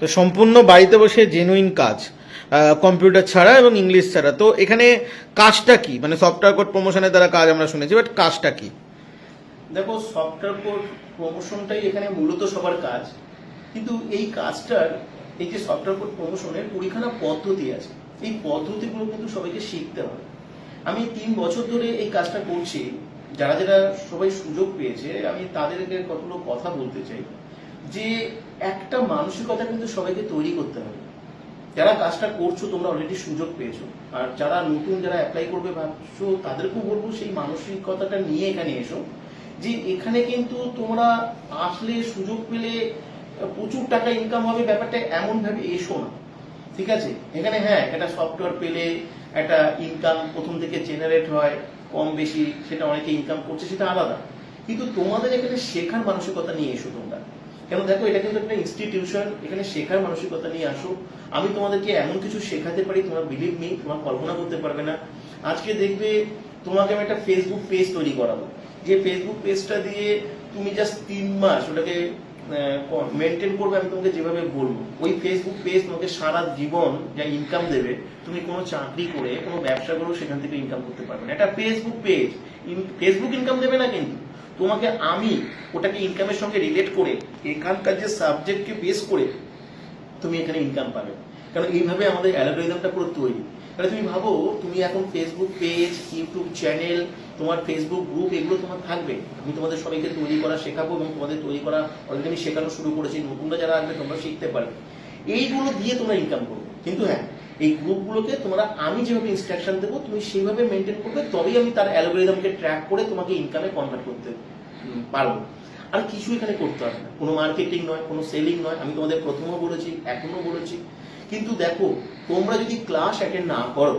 তো সম্পূর্ণ বাড়িতে বসে জেনুইন কাজ কম্পিউটার ছাড়া এবং ইংলিশ ছাড়া। তো এখানে কাজটা কি? মানে সফটওয়্যার কোড প্রমোশনের দ্বারা কাজ আমরা শুনেছি বাট কাজটা কি? দেখো সফটওয়্যার কোড প্রমোশনটাই এখানে মূলত সবার কাজ, কিন্তু এই কাজটার, এই যে সফটওয়্যার কোড প্রমোশনের কুড়িখানা পদ্ধতি আছে, এই পদ্ধতিগুলো কিন্তু সবাইকে শিখতে হবে। আমি তিন বছর ধরে এই কাজটা করছি, যারা যারা সবাই সুযোগ পেয়েছে, আমি তাদেরকে কতগুলো কথা বলতে চাই যে একটা মানসিকতা কিন্তু সবাইকে তৈরি করতে হবে। যারা কাজটা করছ, তোমরা অলরেডি সুযোগ পেয়েছ। আর যারা নতুন, যারা অ্যাপ্লাই করবে, ভাবছ, তাদেরকেও বলব সেই মানসিকতাটা নিয়ে এখানে এসো। যে এখানে কিন্তু তোমরা আসলে সুযোগ পেলে, প্রচুর টাকা ইনকাম হবে, ব্যাপারটা এমন ভাবে এসো না। ঠিক আছে? এখানে হ্যাঁ একটা সফটওয়্যার পেলে একটা ইনকাম প্রথম থেকে জেনারেট হয়, কম বেশি, সেটা অনেকে ইনকাম করছে, সেটা আলাদা। কিন্তু তোমাদের এখানে শেখার মানসিকতা নিয়ে এসো তোমরা। কেন দেখো, এটা কিন্তু একটা ইনস্টিটিউশন এখানে শেখার মানসিকতা নিয়ে আসো। আমি তোমাদেরকে এমন কিছু শেখাতে পারি, তোমরা বিলিভ মি তোমরা কল্পনা করতে পারবে না। আজকে দেখবে, তোমাকে আমি একটা ফেসবুক পেজ তৈরি করাবো। যে ফেসবুক পেজটা দিয়ে তুমি জাস্ট তিন মাস ওটাকে মেনটেন করবে, আমি তোমাকে যেভাবে বলব। ওই ফেসবুক পেজ তোমাকে সারা জীবন যা ইনকাম দেবে, তুমি কোনো চাকরি করে, কোনো ব্যবসা করেও সেখান থেকে ইনকাম করতে পারবে না। এটা ফেসবুক পেজ ফেসবুক ইনকাম দেবে না কিন্তু। তোমাকে আমি ওটাকে ইনকামের সঙ্গে রিলেট করে এখানকার যে সাবজেক্টকে বেস করে তুমি এখানে ইনকাম পাবে। কারণ এইভাবে আমাদের অ্যালগোরিদমটা পুরো তৈরি। তাহলে তুমি ভাবো, তুমি এখন ফেসবুক পেজ ইউটিউব চ্যানেল তোমার ফেসবুক গ্রুপ এগুলো তোমার থাকবে। আমি তোমাদের সবাইকে তৈরি করা শেখাবো এবং তোমাদের তৈরি করা অলরেডি আমি শেখানো শুরু করেছি। নতুনরা যারা আসবে তোমরা শিখতে পারবে। এইগুলো দিয়ে তোমরা ইনকাম করবে। কিন্তু হ্যাঁ এই গ্রুপগুলোকে তোমরা আমি যেভাবে ইনস্ট্রাকশন দেবো তুমি সেইভাবে মেনটেন করবে তবেই আমি তার অ্যালগোরিদমকে ট্র্যাক করে তোমাকে ইনকামে কনভার্ট করতে পারব। আর কিছু এখানে করতে হবে না। কোনো মার্কেটিং নয় কোনো সেলিং নয়। আমি তোমাদের প্রথমও বলেছি এখনও বলেছি। কিন্তু দেখো তোমরা যদি ক্লাস অ্যাটেন্ড না করো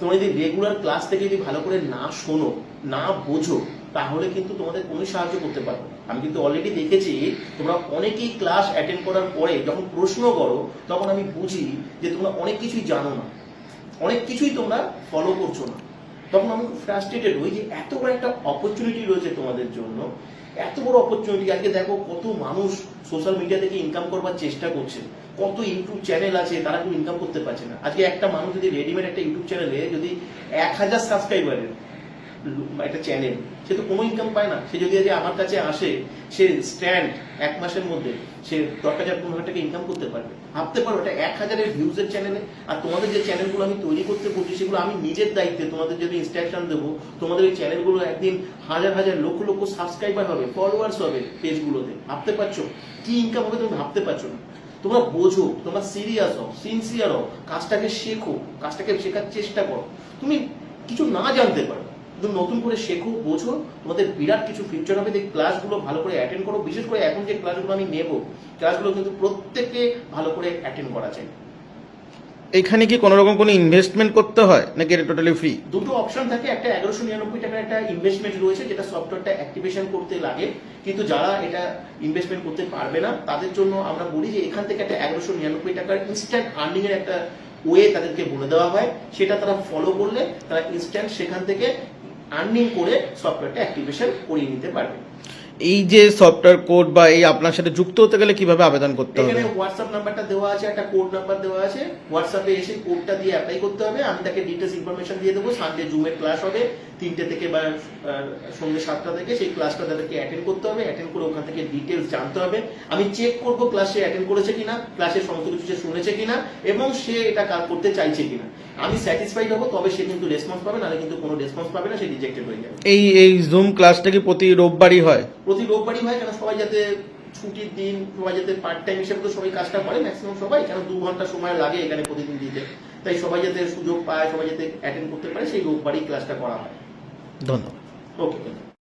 তোমরা যদি রেগুলার ক্লাস থেকে যদি ভালো করে না শোনো না বোঝো তাহলে কিন্তু তোমাদের কোনো সাহায্য করতে পারব না। আমি কিন্তু অলরেডি দেখেছি, তোমরা অনেকেই ক্লাস অ্যাটেন্ড করার পরে যখন প্রশ্ন করো, তখন আমি বুঝি যে তোমরা অনেক কিছুই জানো না। অনেক কিছুই তোমরা ফলো করছ না। তখন আমি খুব ফ্রাস্ট্রেটেড হই যে এত বড় একটা অপরচুনিটি রয়েছে তোমাদের জন্য। এত বড় অপরচুনিটি আজকে দেখো কত মানুষ সোশ্যাল মিডিয়া থেকে ইনকাম করবার চেষ্টা করছে। কত ইউটিউব চ্যানেল আছে, তারা কিন্তু ইনকাম করতে পারছে না। আজকে একটা মানুষ যদি রেডিমেড একটা ইউটিউব চ্যানেলে যদি এক হাজার সাবস্ক্রাইবারের একটা চ্যানেল সে তো কোনো ইনকাম পায় না। সে যদি আমার কাছে আসে, সে স্ট্যান্ড এক মাসের মধ্যে, সে দশ হাজার, পনেরো হাজার টাকা ইনকাম করতে পারবে। ভাবতে পারো, এটা এক হাজারের ভিউজের চ্যানেলে আর তোমাদের যে চ্যানেলগুলো আমি তৈরি করতে বলছি, সেগুলো আমি নিজের দায়িত্বে তোমাদের যদি ইনস্ট্রাকশন দেবো। তোমাদের ওই চ্যানেলগুলো একদিন হাজার হাজার, লক্ষ লক্ষ সাবস্ক্রাইবার হবে ফলোয়ার্স হবে পেজগুলোতে ভাবতে পারছ? কি ইনকাম হবে তুমি ভাবতে পারছ না। তোমরা বোঝো, তোমরা সিরিয়াস হও সিনসিয়ার হও, কাজটাকে শেখো, কাজটাকে শেখার চেষ্টা করো। তুমি কিছু না জানতে পারো। নতুন করে শেখো বোঝো। তোমাদের বিরাট কিছু ফিউচার হবে। এই ক্লাসগুলো ভালো করে অ্যাটেন্ড করো। বিশেষ করে এখন যে ক্লাসগুলো আমি নেব ক্লাসগুলো কিন্তু প্রত্যেককে ভালো করে অ্যাটেন্ড করা চাই এখানে কি কোনো রকম কোনো ইনভেস্টমেন্ট করতে হয় নাকি এটা টোটালি ফ্রি দুটো অপশন থাকে। একটা এগারোশো নিরানব্বই টাকার একটা ইনভেস্টমেন্ট রয়েছে যেটা সফটওয়্যারটা অ্যাক্টিভেশন করতে লাগে। কিন্তু যারা এটা ইনভেস্টমেন্ট করতে পারবে না তাদের জন্য আমরা বলি যে এখান থেকে একটা এগারোশো নিরানব্বই টাকার ইনস্ট্যান্ট আর্নিং এর একটা ওয়ে তাদেরকে বলে দেওয়া হয় সেটা তারা ফলো করলে তারা ইনস্ট্যান্ট সেখান থেকে আর্নিং করে সফটওয়্যারটা অ্যাক্টিভেশন করিয়ে নিতে পারবে। এই যে সফটওয়্যার কোড বা এই আপনার সাথে যুক্ত হতে গেলে কীভাবে আবেদন করতে হবে? এখানে হোয়াটসঅ্যাপ নাম্বারটা দেওয়া আছে একটা কোড নাম্বার দেওয়া আছে। হোয়াটসঅ্যাপে এসে কোডটা দিয়ে অ্যাপ্লাই করতে হবে। আমি তাকে ডিটেলস ইনফরমেশন দিয়ে দেবো। সানডে জুমের ক্লাস হবে। তিনটে থেকে বা সন্ধ্যে সাতটা থেকে সেই ক্লাসটা তাদেরকে অ্যাটেন্ড করতে হবে অ্যাটেন্ড করে ওখান থেকে ডিটেলস জানতে হবে। আমি চেক করব ক্লাসে অ্যাটেন্ড করেছে কিনা ক্লাসের সমস্ত কিছু সে শুনেছে কিনা এবং সে এটা কাজ করতে চাইছে কিনা। আমি স্যাটিসফাইড হব তবে সে কিন্তু রেসপন্স পাবে নাহলে কিন্তু কোনো রেসপন্স পাবে না সে রিজেক্টেড হয়ে যাবে। এই এই জুম ক্লাসটা কি প্রতি রোববারই হয়? প্রতি রোববারই হয় কেন সবাই যাতে ছুটির দিন সবাই যাতে পার্ট টাইম হিসেবে তো সবাই কাজটা করে ম্যাক্সিমাম সবাই কেন দু ঘণ্টা সময় লাগে এখানে প্রতিদিন দিতে। তাই সবাই যাতে সুযোগ পায় সবাই যাতে অ্যাটেন্ড করতে পারে সেই রোববারই ক্লাসটা করা হয়। どんどん。OK。